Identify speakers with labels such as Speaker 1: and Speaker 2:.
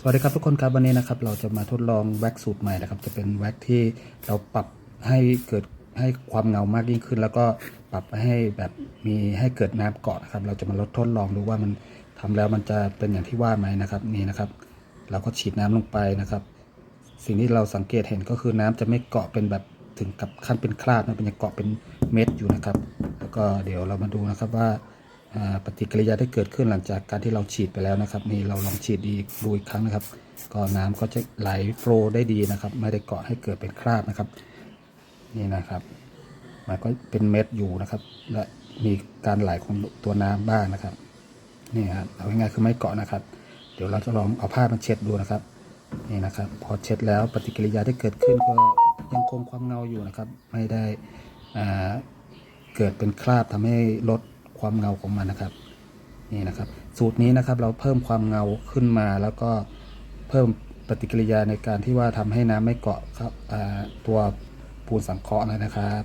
Speaker 1: สวัสดีครับทุกคนครับวันนี้นะครับเราจะมาทดลองแว็กสูตรใหม่นะครับ จะเป็นแว็กที่เราปรับให้เกิดให้ความเงามากยิ่งขึ้น แล้วก็ปรับให้แบบมีให้เกิดน้ำเกาะนะครับ เราจะมาลดทดลองดูว่ามันทำแล้วมันจะเป็นอย่างที่ว่าไหมนะครับนี่นะครับ เราก็ฉีดน้ำลงไปนะครับ สิ่งที่เราสังเกตเห็นก็คือน้ำจะไม่เกาะเป็นแบบถึงกับขั้นเป็นคราบนะเป็นยังเกาะเป็นเม็ดอยู่นะครับ แล้วก็เดี๋ยวเรามาดูนะครับว่า ปฏิกิริยาที่เกิดขึ้นหลังจากการที่เราฉีดไปแล้วนะครับ นี่เราลองฉีดอีกดูอีกครั้งนะครับ ก็น้ำก็จะไหลโฟลได้ดีนะครับ ไม่ได้เกาะให้เกิดเป็นคราบนะครับ นี่นะครับ มันก็เป็นเม็ดอยู่นะครับ และมีการไหลของตัวน้ำบ้างนะครับ นี่ครับเอาง่ายๆคือไม่เกาะนะครับ เดี๋ยวเราจะลองเอาผ้ามาเช็ดดูนะครับ นี่นะครับ พอเช็ดแล้วปฏิกิริยาที่เกิดขึ้นก็ยังคงความเงาอยู่นะครับ ไม่ได้เกิดเป็นคราบทำให้ลด ความเงาของมันนะครับนี่นะครับ สูตรนี้นะครับเราเพิ่มความเงาขึ้นมาแล้วก็เพิ่มปฏิกิริยาในการที่ว่าทำให้น้ำไม่เกาะครับตัวปูนสังเคราะห์นะครับ